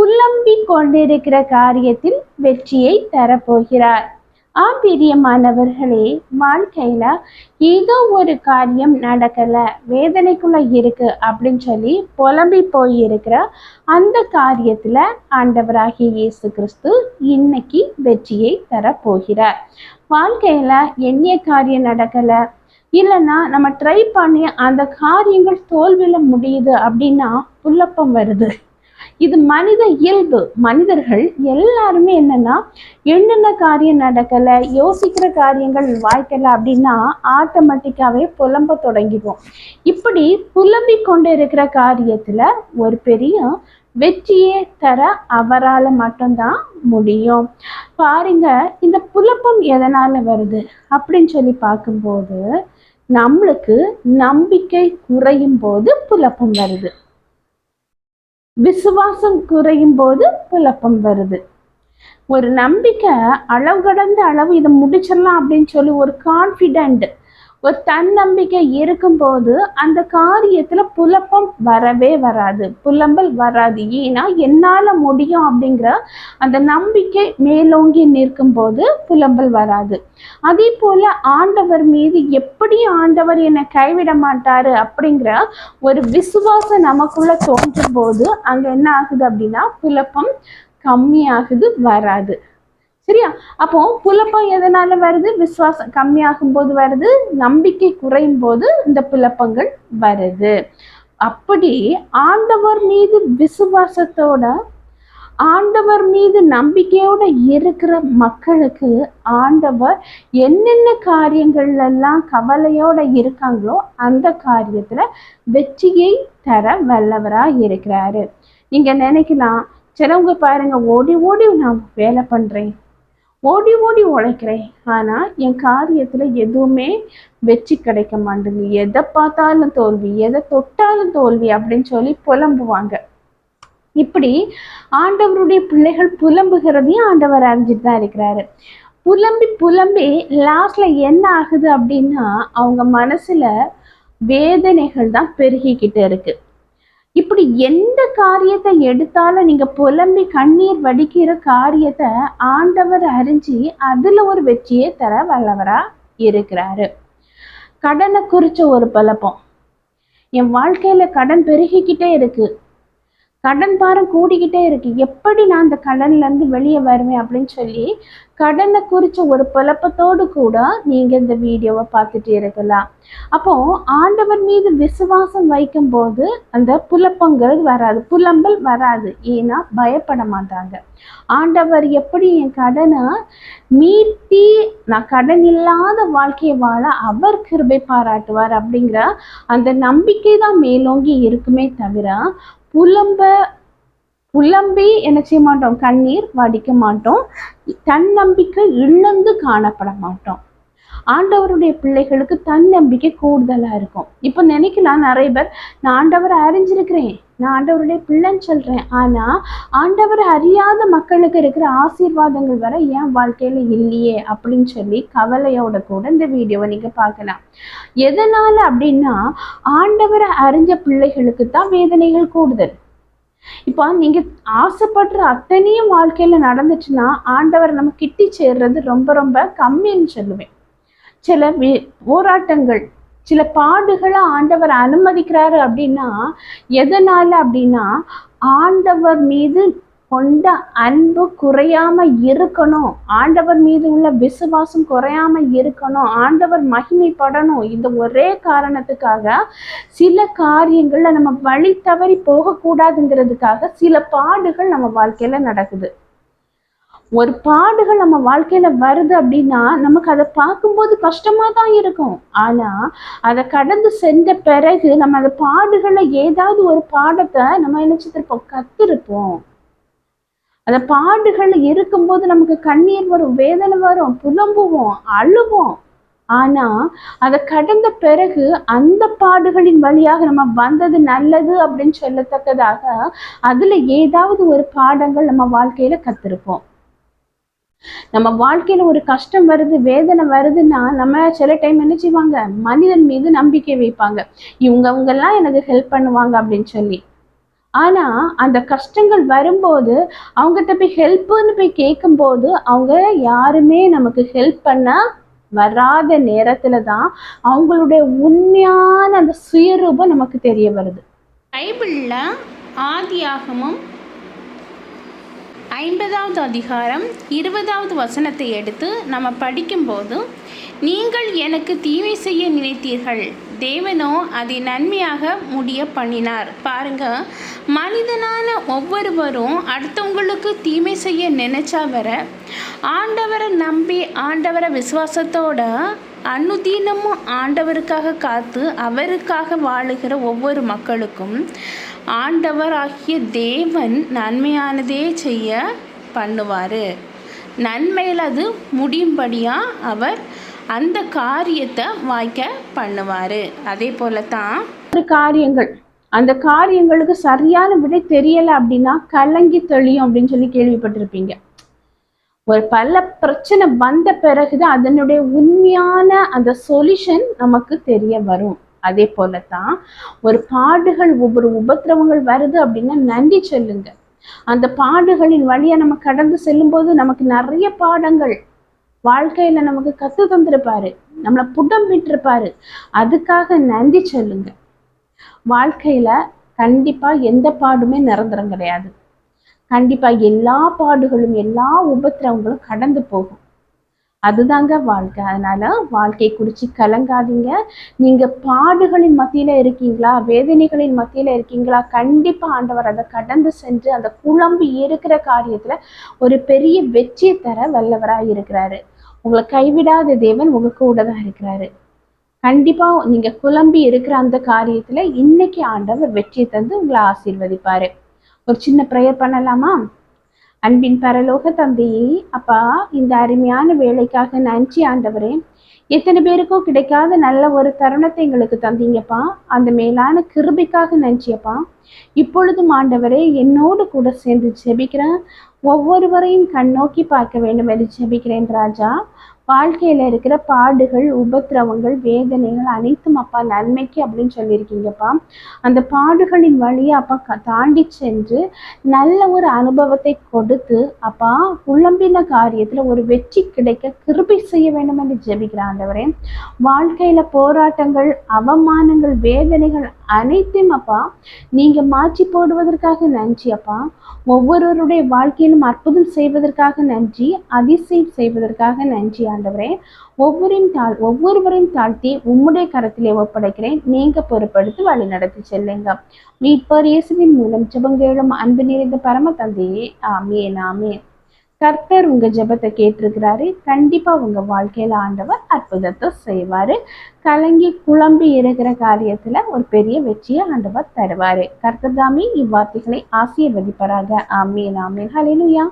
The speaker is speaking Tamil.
புல்லம்பிக் கொண்டிருக்கிற காரியத்தில் வெற்றியை தரப்போகிறார். ஆம் பிரியமானவர்களே வாழ்க்கையில ஏதோ ஒரு காரியம் நடக்கல வேதனைக்குள்ள இருக்கு அப்படின்னு சொல்லி புலம்பி போயிருக்கிற அந்த காரியத்துல ஆண்டவராகிய இயேசு கிறிஸ்து இன்னைக்கு வெற்றியை தரப்போகிறார். வாழ்க்கையில என்ன காரியம் நடக்கல இல்லைன்னா நம்ம ட்ரை பண்ணி அந்த காரியங்கள் தோல்வியில முடியுது அப்படின்னா புல்லப்பம் வருது. இது மனித இயல்பு. மனிதர்கள் எல்லாருமே என்னன்னா என்னென்ன காரியம் நடக்கல யோசிக்கிற காரியங்கள் வாய்க்கல அப்படின்னா ஆட்டோமேட்டிக்காவே புலம்ப தொடங்கிடுவோம். இப்படி புலம்பி கொண்டு இருக்கிற காரியத்துல ஒரு பெரிய வெற்றியே தர அவரால் மட்டும்தான் முடியும். பாருங்க இந்த புலப்பம் எதனால வருது? அப்படின்னு சொல்லி பார்க்கும்போது நம்மளுக்கு நம்பிக்கை குறையும் போது புலப்பம் வருது. விசுவாசம் குறையும் போது குழப்பம் வருது. ஒரு நம்பிக்கை அளவு கடந்த அளவு இதை முடிச்சிடலாம் அப்படின்னு சொல்லி ஒரு கான்ஃபிடென்ட் ஒரு தன்னம்பிக்கை இருக்கும்போது அந்த காரியத்துல புலப்பம் வரவே வராது. புலம்பல் வராது. ஏன்னா என்னால முடியும் அப்படிங்கிற அந்த நம்பிக்கை மேலோங்கி நிற்கும் போது புலம்பல் வராது. அதே போல ஆண்டவர் மீது எப்படி ஆண்டவர் என்னை கைவிட மாட்டாரு அப்படிங்கிற ஒரு விசுவாசம் நமக்குள்ள தோன்றும் போது அங்க என்ன ஆகுது அப்படின்னா புலப்பம் கம்மியாகுது வராது. சரியா? அப்போ புலப்பம் எதனால வருது? விசுவாசம் கம்மியாகும் போது வருது நம்பிக்கை குறையும் போது இந்த புலப்பங்கள் வருது. அப்படி ஆண்டவர் மீது விசுவாசத்தோட ஆண்டவர் மீது நம்பிக்கையோட இருக்கிற மக்களுக்கு ஆண்டவர் என்னென்ன காரியங்கள் எல்லாம் கவலையோட இருக்காங்களோ அந்த காரியத்துல வெற்றியை தர வல்லவரா இருக்கிறாரு. நீங்க நினைக்கலாம் சிலவங்க பாருங்க ஓடி ஓடி நான் வேலை பண்றேன். ஓடி ஓடி உழைக்கிறேன். ஆனா என் காரியத்துல எதுவுமே வெற்றி கிடைக்க மாட்டேங்குது. எதை பார்த்தாலும் தோல்வி எதை தொட்டாலும் தோல்வி அப்படின்னு சொல்லி புலம்புவாங்க. இப்படி ஆண்டவருடைய பிள்ளைகள் புலம்புகிறதையும் ஆண்டவர் அறிஞ்சிட்டு தான் இருக்கிறாரு. புலம்பி புலம்பி லாஸ்ட்ல என்ன ஆகுது அப்படின்னா அவங்க மனசுல வேதனைகள் தான் பெருகிக்கிட்டு இருக்கு. இப்படி எந்த காரியத்தை எடுத்தாலும் நீங்க புலம்பி கண்ணீர் வடிக்கிற காரியத்தை ஆண்டவர் அறிஞ்சு அதுல ஒரு வெற்றியை தர வல்லவரா இருக்கிறாரு. கடனை குறிச்ச ஒரு பழப்பம் என் வாழ்க்கையில கடன் பெருகிக்கிட்டே இருக்கு. கடன் பாரம் கூடிக்கிட்டே இருக்கு. எப்படி நான் அந்த கடன்ல இருந்து வெளியே வருவேன் அப்படின்னு சொல்லி கடனை குறிச்ச ஒரு புலப்பத்தோடு கூட நீங்க இந்த வீடியோவை பார்த்துட்டு இருக்கலாம். அப்போ ஆண்டவர் மீது விசுவாசம் வைக்கும் போது அந்த புலப்பங்கள் வராது. புலம்பல் வராது. ஏன்னா பயப்பட மாட்டாங்க. ஆண்டவர் எப்படி என் கடனை மீட்டி நான் கடன் இல்லாத வாழ்க்கையை வாழ அவர் கிருபை பாராட்டுவார் அப்படிங்கிற அந்த நம்பிக்கை தான் மேலோங்கி இருக்குமே தவிர புலம்ப புலம்பி என்ன செய்ய மாட்டோம்? கண்ணீர் வடிக்க மாட்டோம். தன்னம்பிக்கை இழந்து காணப்பட மாட்டோம். ஆண்டவருடைய பிள்ளைகளுக்கு தன்னம்பிக்கை கூடுதலா இருக்கும். இப்போ நினைக்கலாம் நிறைய பேர் நான் ஆண்டவரை அறிஞ்சிருக்கிறேன். நான் ஆண்டவருடைய பிள்ளைன்னு சொல்றேன். ஆனா ஆண்டவரை அறியாத மக்களுக்கு இருக்கிற ஆசீர்வாதங்கள் வர என் வாழ்க்கையில இல்லையே அப்படின்னு சொல்லி கவலையோட கூட இந்த வீடியோவை நீங்க பார்க்கலாம். எதனால அப்படின்னா ஆண்டவரை அறிஞ்ச பிள்ளைகளுக்கு தான் வேதனைகள் கூடுதல். இப்போ நீங்க ஆசைப்படுற அத்தனையும் வாழ்க்கையில நடந்துச்சுன்னா ஆண்டவர் நம்ம கிட்டி சேர்றது ரொம்ப ரொம்ப கம்மின்னு சொல்லுவேன். சில போராட்டங்கள் சில பாடுகளை ஆண்டவர் அனுமதிக்கிறாரு அப்படின்னா எதனால அப்படின்னா ஆண்டவர் மீது கொண்ட அன்பு குறையாம இருக்கணும். ஆண்டவர் மீது உள்ள விசுவாசம் குறையாம இருக்கணும். ஆண்டவர் மகிமைப்படணும். இந்த ஒரே காரணத்துக்காக சில காரியங்கள்ல நம்ம வழி தவறி போகக்கூடாதுங்கிறதுக்காக சில பாடுகள் நம்ம வாழ்க்கையில நடக்குது. ஒரு பாடுகள் நம்ம வாழ்க்கையில வருது அப்படின்னா நமக்கு அதை பார்க்கும்போது கஷ்டமா தான் இருக்கும். ஆனா அதை கடந்து சென்ற பிறகு நம்ம அந்த பாடுகளை ஏதாவது ஒரு பாடத்தை நம்ம நினைச்சிருப்போம் கத்திருப்போம். அந்த பாடுகள் இருக்கும்போது நமக்கு கண்ணீர் வரும் வேதனை வரும் புலம்புவோம் அழுவோம். ஆனா அதை கடந்த பிறகு அந்த பாடுகளின் வழியாக நம்ம வந்தது நல்லது அப்படின்னு சொல்லத்தக்கதாக அதுல ஏதாவது ஒரு பாடங்கள் நம்ம வாழ்க்கையில கத்திருப்போம். நம்ம வாழ்க்கையில ஒரு கஷ்டம் வருது வேதனை வருதுன்னா நம்ம சில டைம் என்ன செய்வாங்க? மனிதன் மீது நம்பிக்கை வைப்பாங்க. இவங்கவங்க எல்லாம் எனக்கு ஹெல்ப் பண்ணுவாங்க அப்படின்னு சொல்லி. ஆனா அந்த கஷ்டங்கள் வரும்போது அவங்ககிட்ட போய் ஹெல்ப்னு போய் கேட்கும்போது அவங்க யாருமே நமக்கு ஹெல்ப் பண்ண வராத நேரத்துல தான் அவங்களுடைய உண்மையான அந்த சுயரூபம் நமக்கு தெரிய வருது. பைபிளில் ஆதியாகமும் ஐம்பதாவது அதிகாரம் இருபதாவது வசனத்தை எடுத்து நம்ம படிக்கும்போது நீங்கள் எனக்கு தீமை செய்ய நினைத்தீர்கள். தேவனோ அதை நன்மையாக முடிய பண்ணினார். பாருங்க மனிதனான ஒவ்வொருவரும் அடுத்தவங்களுக்கு தீமை செய்ய நினைச்சா வர ஆண்டவரை நம்பி ஆண்டவரை விசுவாசத்தோட அனுதீனமும் ஆண்டவருக்காக காத்து அவருக்காக வாழுகிற ஒவ்வொரு மக்களுக்கும் ஆண்டவராகிய தேவன் நன்மையானதே செய்ய பண்ணுவார். நன்மையில் அது முடியும்படியாக அவர் அந்த காரியத்தை வாய்க்க பண்ணுவார். அதே போல தான் ஒரு காரியங்கள். அந்த காரியங்களுக்கு சரியான விடை தெரியலை அப்படின்னா கலங்கி தெளியும் அப்படின்னு சொல்லி கேள்விப்பட்டிருப்பீங்க. ஒரு பல பிரச்சனை வந்த பிறகுதான் அதனுடைய உண்மையான அந்த சொல்யூஷன் நமக்கு தெரிய வரும். அதே போலதான் ஒரு பாடுகள் ஒவ்வொரு உபத்திரவங்கள் வருது அப்படின்னா நன்றி சொல்லுங்க. அந்த பாடுகளின் வழியா நம்ம கடந்து செல்லும் போது நமக்கு நிறைய பாடங்கள் வாழ்க்கையில நமக்கு கத்து தந்திருப்பாரு. நம்மளை புடம் விட்டுருப்பாரு அதுக்காக நன்றி சொல்லுங்க. வாழ்க்கையில கண்டிப்பா எந்த பாடுமே நிரந்தரம் கிடையாது. கண்டிப்பா எல்லா பாடுகளும் எல்லா உபத்திரவங்களும் கடந்து போகும். அதுதாங்க வாழ்க்கை. அதனால வாழ்க்கையை குறித்து கலங்காதீங்க. நீங்க பாடுகளின் மத்தியில இருக்கீங்களா? வேதனைகளின் மத்தியில இருக்கீங்களா? கண்டிப்பா ஆண்டவர் அதை கடந்து சென்று அந்த குழம்பு இருக்கிற காரியத்துல ஒரு பெரிய வெற்றியை தர வல்லவராக இருக்கிறாரு. உங்களை கைவிடாத தேவன் உங்க கூட தான் இருக்கிறாரு. கண்டிப்பா நீங்க குழம்பி இருக்கிற அந்த காரியத்துல இன்னைக்கு ஆண்டவர் வெற்றியை தந்து உங்களை ஆசீர்வதிப்பாரு. ஒரு சின்ன ப்ரேயர் பண்ணலாமா? அன்பின் பரலோக தந்தையே அப்பா இந்த அருமையான வேலைக்காக நன்றி ஆண்டவரே. எத்தனை பேருக்கும் கிடைக்காத நல்ல ஒரு தருணத்தை எங்களுக்கு தந்தீங்கப்பா. அந்த மேலான கிருபிக்காக நன்றியப்பா. இப்பொழுதும் ஆண்டவரே என்னோடு கூட சேர்ந்து ஜெபிக்கிறேன். ஒவ்வொருவரையும் கண்ணோக்கி பார்க்க வேண்டும் என்று ஜெபிக்கிறேன் ராஜா. வாழ்க்கையில் இருக்கிற பாடுகள் உபத்திரவங்கள் வேதனைகள் அனைத்தும் அப்பா நன்மைக்கு அப்படின்னு சொல்லியிருக்கீங்கப்பா. அந்த பாடுகளின் வழியை அப்பா தாண்டி சென்று நல்ல ஒரு அனுபவத்தை கொடுத்து அப்பா புலம்பின காரியத்தில் ஒரு வெற்றி கிடைக்க கிருபி செய்ய வேண்டும் என்று ஜெபிக்கிற வாழ்க்கையில் போராட்டங்கள் அவமானங்கள் வேதனைகள் அனைத்தையும் அப்பா நீங்க மாற்றி போடுவதற்காக நன்றி அப்பா. ஒவ்வொருவருடைய வாழ்க்கையிலும் அற்புதம் செய்வதற்காக நன்றி அதிசயம் செய்வதற்காக நன்றி ஆண்டவரே. ஒவ்வொரையும் தாழ் ஒவ்வொருவரையும் தாழ்த்தி உம்முடைய கரத்திலே ஒப்படைக்கிறேன். நீங்க பொறுப்படுத்தி வழி நடத்தி செல்லுங்க. மீட்பர் இயேசுவின் மூலம் ஜெபங்கேளும் அன்பு நிறைந்த பரம தந்தையே. ஆமே நாமே கர்த்தர் உங்க ஜெபத்தை கேட்டிருக்கிறாரு. கண்டிப்பா உங்க வாழ்க்கையில ஆண்டவர் அற்புதத்தை செய்வாரு. கலங்கி குழம்பி இருக்கிற காரியத்துல ஒரு பெரிய வெற்றியை ஆண்டவர் தருவாரு. கர்த்தர் தாமே இவ்வார்த்தைகளை ஆசீர்வதிப்பராக. ஆமீன் ஆமீன். ஹலிலுயா